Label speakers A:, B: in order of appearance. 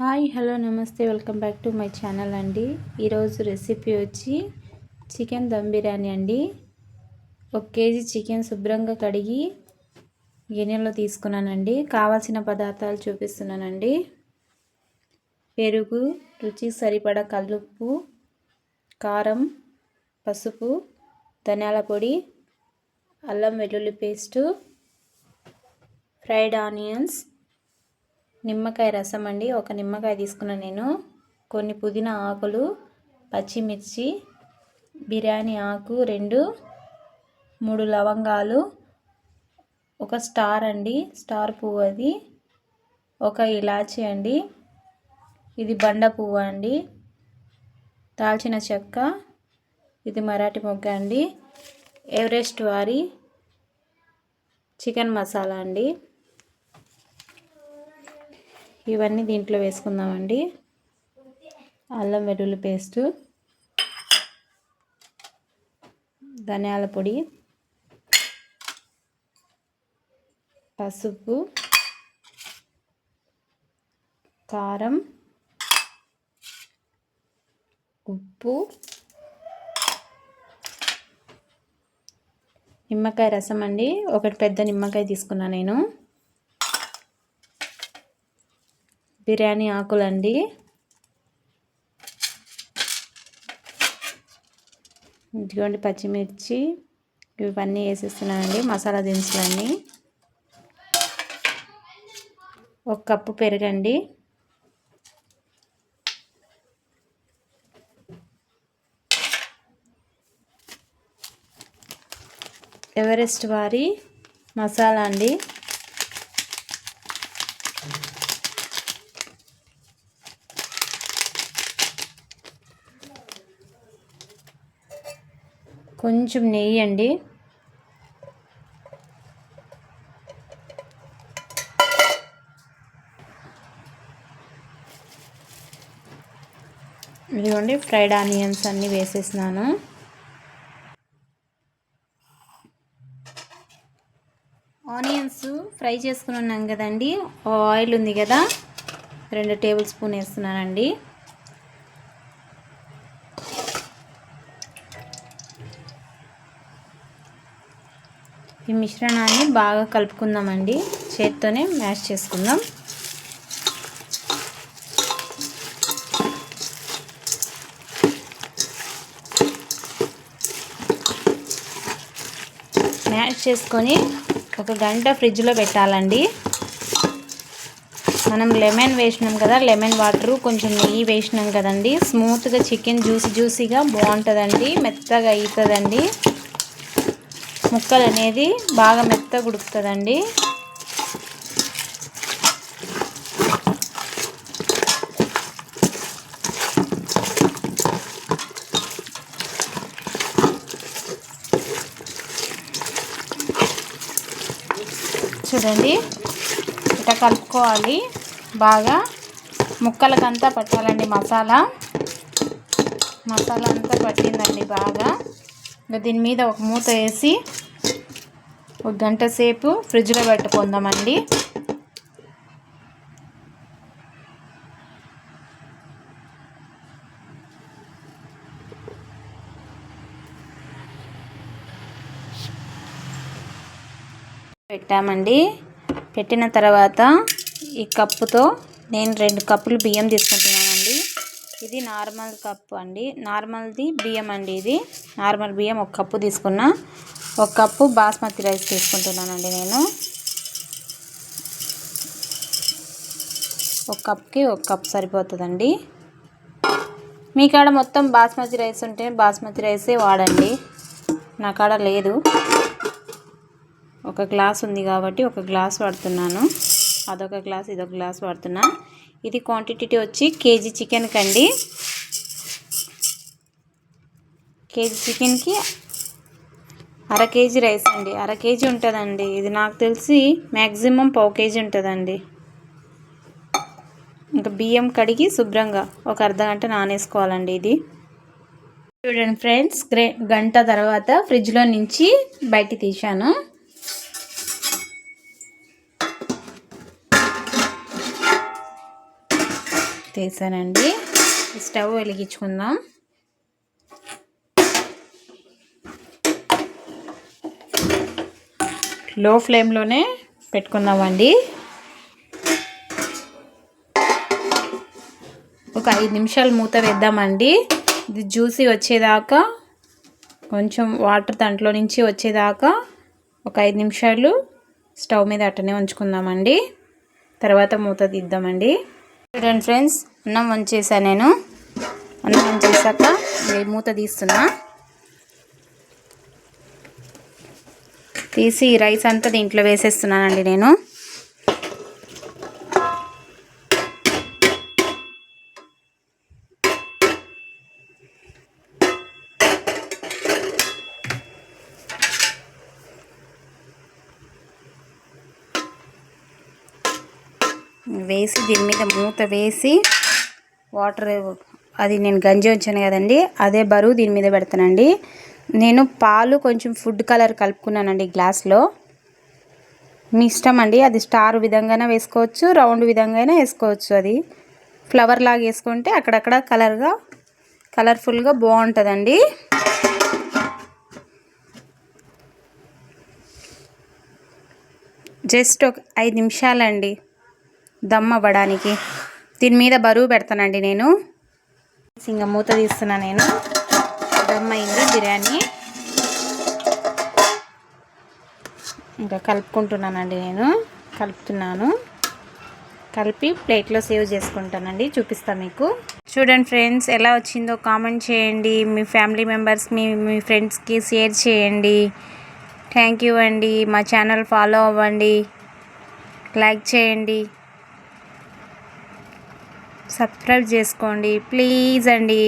A: Hi hello నమస్తే welcome back to my channel అండి. ఈరోజు రెసిపీ వచ్చి చికెన్ దమ్ బిర్యానీ అండి. ఒక కేజీ చికెన్ శుభ్రంగా కడిగి గిన్నెలో తీసుకున్నానండి. కావాల్సిన పదార్థాలు చూపిస్తున్నానండి. పెరుగు రుచి సరిపడా కల్లుప్పు కారం పసుపు ధనియాల పొడి అల్లం వెల్లుల్లి పేస్టు ఫ్రైడ్ ఆనియన్స్ నిమ్మకాయ రసం అండి. ఒక నిమ్మకాయ తీసుకున్న నేను. కొన్ని పుదీనా ఆకులు పచ్చిమిర్చి బిర్యానీ ఆకు రెండు మూడు లవంగాలు ఒక స్టార్ అండి. స్టార్ పువ్వు అది. ఒక ఇలాచి అండి. ఇది బండ పువ్వు అండి. దాల్చిన చెక్క. ఇది మరాఠీ మొగ్గ అండి. ఎవరెస్ట్ వారి చికెన్ మసాలా అండి. ఇవన్నీ దీంట్లో వేసుకుందామండి. అల్లం వెల్లుల్లి పేస్టు ధనియాల పొడి పసుపు కారం ఉప్పు నిమ్మకాయ రసం అండి. ఒకటి పెద్ద నిమ్మకాయ తీసుకున్నా నేను. బిర్యానీ ఆకులండి. ఇదిగోండి పచ్చిమిర్చి ఇవన్నీ వేసేస్తున్నానండి మసాలా దినుసులన్నీ. ఒక కప్పు పెరగండి. ఎవరెస్ట్ వారి మసాలా అండి. కొంచెం నెయ్యి అండి. ఇదిగోండి ఫ్రైడ్ ఆనియన్స్ అన్నీ వేసేసినాను. ఆనియన్స్ ఫ్రై చేసుకుని ఉన్నాం కదండి. ఆయిల్ ఉంది కదా రెండు టేబుల్ స్పూన్ వేస్తున్నానండి. ఈ మిశ్రణాన్ని బాగా కలుపుకుందామండి. చేత్తోనే మ్యాష్ చేసుకుందాం. మ్యాష్ చేసుకొని ఒక గంట ఫ్రిడ్జ్లో పెట్టాలండి. మనం లెమన్ వేసినాం కదా లెమన్ వాటరు కొంచెం నెయ్యి వేసినాం కదండి. స్మూత్గా చికెన్ జ్యూసీ జ్యూసీగా బాగుంటుందండి మెత్తగా అవుతుందండి ముక్కలు అనేది బాగా మెత్తగా ఉడుకుతుందండి. చూడండి ఇట్లా కలుపుకోవాలి. బాగా ముక్కలకంతా పట్టాలండి మసాలా. మసాలా అంతా పట్టిందండి బాగా. ఇంకా దీని మీద ఒక మూత వేసి ఒక గంట సేపు ఫ్రిడ్జ్లో పెట్టుకుందామండి. పెట్టామండి. పెట్టిన తర్వాత ఈ కప్పుతో నేను రెండు కప్పులు బియ్యం తీసుకుంటున్నాను. ఇది నార్మల్ కప్పు అండి. నార్మల్ది బియ్యం అండి ఇది. నార్మల్ బియ్యం ఒక కప్పు తీసుకున్నా. ఒక కప్పు బాస్మతి రైస్ తీసుకుంటున్నానండి నేను. ఒక కప్కి ఒక కప్ సరిపోతుందండి. మీ కాడ మొత్తం బాస్మతి రైస్ ఉంటే బాస్మతి రైసే వాడండి. నా కాడ లేదు. ఒక గ్లాస్ ఉంది కాబట్టి ఒక గ్లాస్ వాడుతున్నాను. అదొక గ్లాస్ ఇదొక గ్లాస్ వాడుతున్నా. ఇది క్వాంటిటీ వచ్చి కేజీ చికెన్ కండి. కేజీ చికెన్కి అర కేజీ రైస్ అండి. అర కేజీ ఉంటుందండి. ఇది నాకు తెలిసి మ్యాక్సిమం పావు కేజీ ఉంటుందండి. ఇంకా బియ్యం కడిగి శుభ్రంగా ఒక అర్ధ గంట నానేసుకోవాలండి ఇది. చూడండి ఫ్రెండ్స్ గ్రే గంట తర్వాత ఫ్రిడ్జ్లో నుంచి బయట తీశాను. చేశానండి స్టవ్ వెలిగించుకుందాం. లో ఫ్లేమ్లోనే పెట్టుకుందామండి. ఒక ఐదు నిమిషాలు మూత వేద్దామండి. ఇది జ్యూసీ వచ్చేదాకా కొంచెం వాటర్ దాంట్లో నుంచి వచ్చేదాకా ఒక ఐదు నిమిషాలు స్టవ్ మీద అట్టనే ఉంచుకుందామండి. తర్వాత మూత తీద్దామండి. చూడండి ఫ్రెండ్స్ అన్నం వంచేసా నేను. అన్నం వంచేసాక మూత తీస్తున్నా. తీసి రైస్ అంతా దీంట్లో వేసేస్తున్నానండి నేను. వేసి దీని మీద మూత వేసి వాటర్ అది నేను గంజి వచ్చాను కదండి అదే బరువు దీని మీద పెడతానండి. నేను పాలు కొంచెం ఫుడ్ కలర్ కలుపుకున్నానండి గ్లాస్లో. మీ ఇష్టం అండి అది స్టార్ విధంగానే వేసుకోవచ్చు రౌండ్ విధంగా వేసుకోవచ్చు అది. ఫ్లవర్ లాగా వేసుకుంటే అక్కడక్కడ కలర్గా కలర్ఫుల్గా బాగుంటుందండి. జస్ట్ ఒక ఐదు నిమిషాలండి. దమ్ అవ్వడానికి దీని మీద బరువు పెడతానండి నేను. ఇంకా మూత తీస్తున్నా నేను. దమ్ అయింది బిర్యానీ. ఇంకా కలుపుకుంటున్నానండి నేను. కలుపుతున్నాను. కలిపి ప్లేట్లో సేవ్ చేసుకుంటానండి. చూపిస్తాను మీకు. చూడండి ఫ్రెండ్స్ ఎలా వచ్చిందో కామెంట్ చేయండి. మీ ఫ్యామిలీ మెంబర్స్ మీ మీ ఫ్రెండ్స్కి షేర్ చేయండి. థ్యాంక్ యూ అండి. మా ఛానల్ ఫాలో అవ్వండి. లైక్ చేయండి. సబ్స్క్రైబ్ చేసుకోండి. ప్లీజ్ అండి.